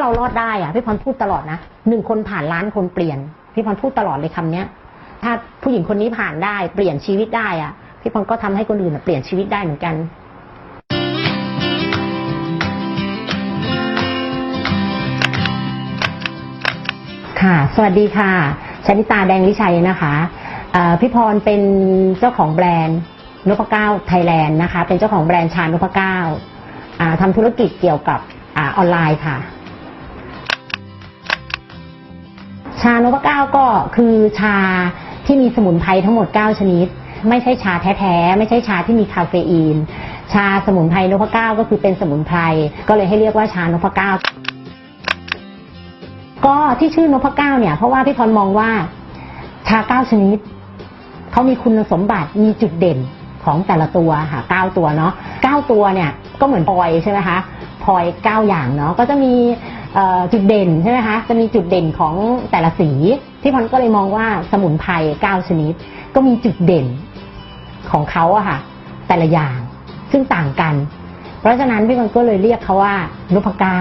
เรารอดได้อะพี่พรพูดตลอดนะหนึ่งคนผ่านล้านคนเปลี่ยน พี่พรพูดตลอดเลยคำเนี้ย ถ้าผู้หญิงคนนี้ผ่านได้เปลี่ยนชีวิตได้อะพี่พรก็ทำให้คนอื่นเปลี่ยนชีวิตได้เหมือนกันค่ะ สวัสดีค่ะชนิตาแดงวิชัยนะคะพี่พรเป็นเจ้าของแบรนด์นพเก้าไทยแลนด์นะคะ เป็นเจ้าของแบรนด์ชานพเก้าทำธุรกิจเกี่ยวกับออนไลน์ค่ะ ชานพเก้าก็คือชาที่มีสมุนไพรทั้งหมด 9 ชนิด ไม่ใช่ชาแท้ๆ ไม่ใช่ชาที่มีคาเฟอีน ชาสมุนไพรนพเก้าก็คือเป็นสมุนไพรก็เลยให้เรียกว่าชานพเก้าก็ที่ชื่อนพเก้าเนี่ย เพราะว่าพี่พรมองว่าชาเก้าชนิดเขามีคุณสมบัติมีจุดเด่นของแต่ละตัวค่ะเก้าตัวเนาะเก้าตัวเนี่ยก็เหมือนพลอยใช่ไหมคะพลอยเก้าอย่างเนาะก็จะมี จุดเด่นใช่ไหมคะจะมีจุดเด่นของแต่ละสีพี่พรก็เลยมองว่าสมุนไพรเก้าชนิด ก็มีจุดเด่นของเขาอะค่ะ แต่ละอย่างซึ่งต่างกัน เพราะฉะนั้นพี่พรก็เลยเรียกเขาว่านพเก้า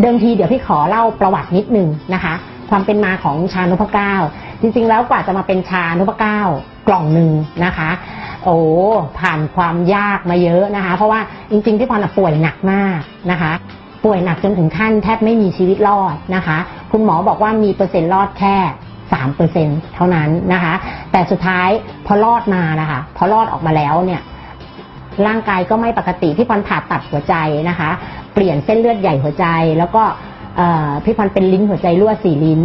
เดิมทีเดี๋ยวพี่ขอเล่าประวัตินิดนึงนะคะ ความเป็นมาของชานพเก้าจริงๆแล้วกว่าจะมาเป็นชานพเก้ากล่องหนึ่งนะคะ โอ้ผ่านความยากมาเยอะนะคะ เพราะว่าจริงๆพี่พรน่ะป่วยหนักมากนะคะ ป่วยหนักจนถึงขั้นแทบไม่มีชีวิตรอดนะคะ คุณหมอบอกว่ามีเปอร์เซ็นต์รอดแค่สามเปอร์เซ็นเท่านั้นนะคะ แต่สุดท้ายพอรอดมานะคะ พอรอดออกมาแล้วเนี่ยร่างกายก็ไม่ปกติพี่พรผ่าตัดหัวใจนะคะ เปลี่ยนเส้นเลือดใหญ่หัวใจ แล้วก็เอ่พี่พรเป็นลิ้นหัวใจรั่วสี่ลิ้น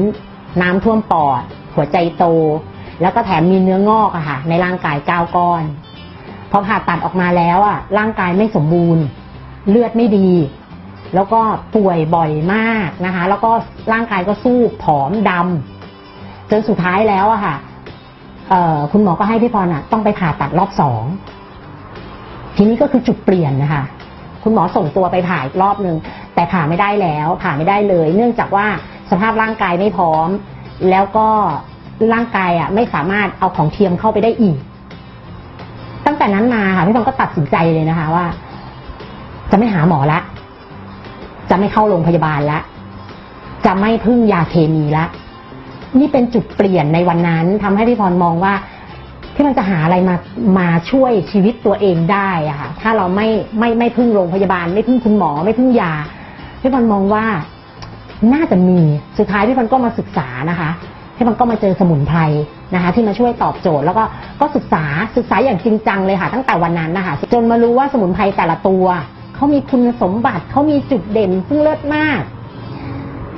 น้ำท่วมปอด หัวใจโต แล้วก็แถมมีเนื้องอกอะค่ะ ในร่างกายเก้าก้อนพอผ่าตัดออกมาแล้วอะร่างกายไม่สมบูรณ์ เลือดไม่ดี แล้วก็ป่วยบ่อยมากนะคะ แล้วก็ร่างกายก็สู้ผอมดำจนสุดท้ายแล้วอะค่ะเออคุณหมอก็ให้พี่พรอะต้องไปผ่าตัดรอบสองทีนี้ก็คือจุดเปลี่ยนนะคะ คุณหมอส่งตัวไปผ่าอีกรอบหนึ่งแต่ผ่าไม่ได้แล้ว ผ่าไม่ได้เลย เนื่องจากว่าสภาพร่างกายไม่พร้อม แล้วก็ ร่างกายอะไม่สามารถเอาของเทียมเข้าไปได้อีก ตั้งแต่นั้นมาค่ะพี่พงก็ตัดสินใจเลยนะคะว่า จะไม่หาหมอละ จะไม่เข้าโรงพยาบาลละ จะไม่พึ่งยาเคมีละ นี่เป็นจุดเปลี่ยนในวันนั้นทำให้พี่พรมองว่าที่มันจะหาอะไรมามาช่วยชีวิตตัวเองได้อะค่ะ ถ้าเราไม่ไม่ไม่พึ่งโรงพยาบาล ไม่พึ่งคุณหมอ ไม่พึ่งยาพี่พรมองว่าน่าจะมี สุดท้ายพี่พรก็มาศึกษานะคะ พี่พรก็มาเจอสมุนไพรนะคะ ที่มาช่วยตอบโจทย์ แล้วก็ก็ศึกษาศึกษาอย่างจริงจังเลยค่ะ ตั้งแต่วันนั้นนะคะจนมารู้ว่าสมุนไพรแต่ละตัวเขามีคุณสมบัติเขามีจุดเด่นซึ่งเลิศมาก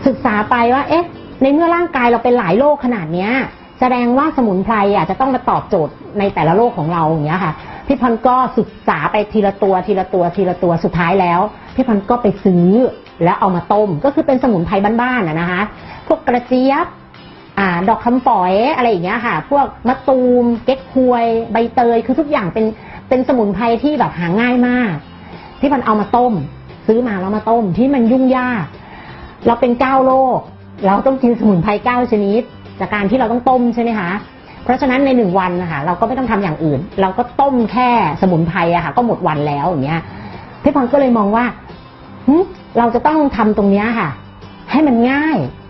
ศึกษาไปว่า เอ๊ะ ในเมื่อร่างกายเราเป็นหลายโรคขนาดเนี้ยแสดงว่าสมุนไพรอะจะต้องมาตอบโจทย์ในแต่ละโรคของเราอย่างเงี้ยค่ะพี่พันก็ศึกษาไปทีละตัวทีละตัวทีละตัวสุดท้ายแล้วพี่พันก็ไปซื้อแล้วเอามาต้ม ก็คือเป็นสมุนไพรบ้านๆอะนะคะ พวกกระเจี๊ยบ อ่าดอกคำฝอยอะไรอย่างเงี้ยค่ะ พวกมะตูม เก๊กฮวย ใบเตย คือทุกอย่างเป็นเป็นสมุนไพรที่แบบหาง่ายมากพี่พันเอามาต้ม ซื้อมาแล้วมาต้มที่มันยุ่งยาก เราเป็นเก้าโรคเราต้องกินสมุนไพรเก้าชนิด จากการที่เราต้องต้มใช่ไหมคะเพราะฉะนั้นในหนึ่งวันนะคะเราก็ไม่ต้องทำอย่างอื่น เราก็ต้มแค่สมุนไพรอะค่ะ ก็หมดวันแล้วอย่างเงี้ยพี่พรก็เลยมองว่าเราจะต้องทำตรงเนี้ยค่ะ ให้มันง่าย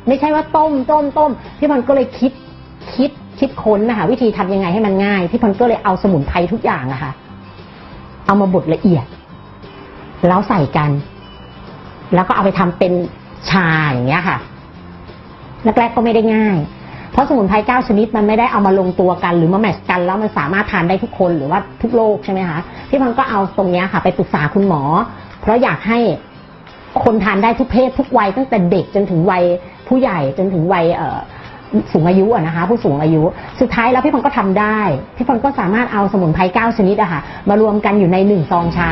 ไม่ใช่ว่าต้มต้มต้มพี่พรก็เลยคิดคิดคิดค้นนะคะวิธีทำยังไงให้มันง่าย พี่พรก็เลยเอาสมุนไพรทุกอย่างอะค่ะ เอามาบดละเอียด แล้วใส่กัน แล้วก็เอาไปทำเป็นชาอย่างเงี้ยค่ะแรกๆก็ไม่ได้ง่าย เพราะสมุนไพรเก้าชนิดมันไม่ได้เอามาลงตัวกัน หรือมาแมทช์กัน แล้วมันสามารถทานได้ทุกคนหรือว่าทุกโรคใช่ไหมคะพี่พันก็เอาตรงเนี้ยค่ะ ไปปรึกษาคุณหมอ เพราะอยากให้คนทานได้ทุกเพศทุกวัยตั้งแต่เด็กจนถึงวัย ผู้ใหญ่จนถึงวัยสูงอายุนะคะ ผู้สูงอายุ สุดท้ายแล้วพี่พันก็ทำได้ พี่พันก็สามารถเอาสมุนไพรเก้าชนิดอะค่ะมารวมกันอยู่ในหนึ่งซองชา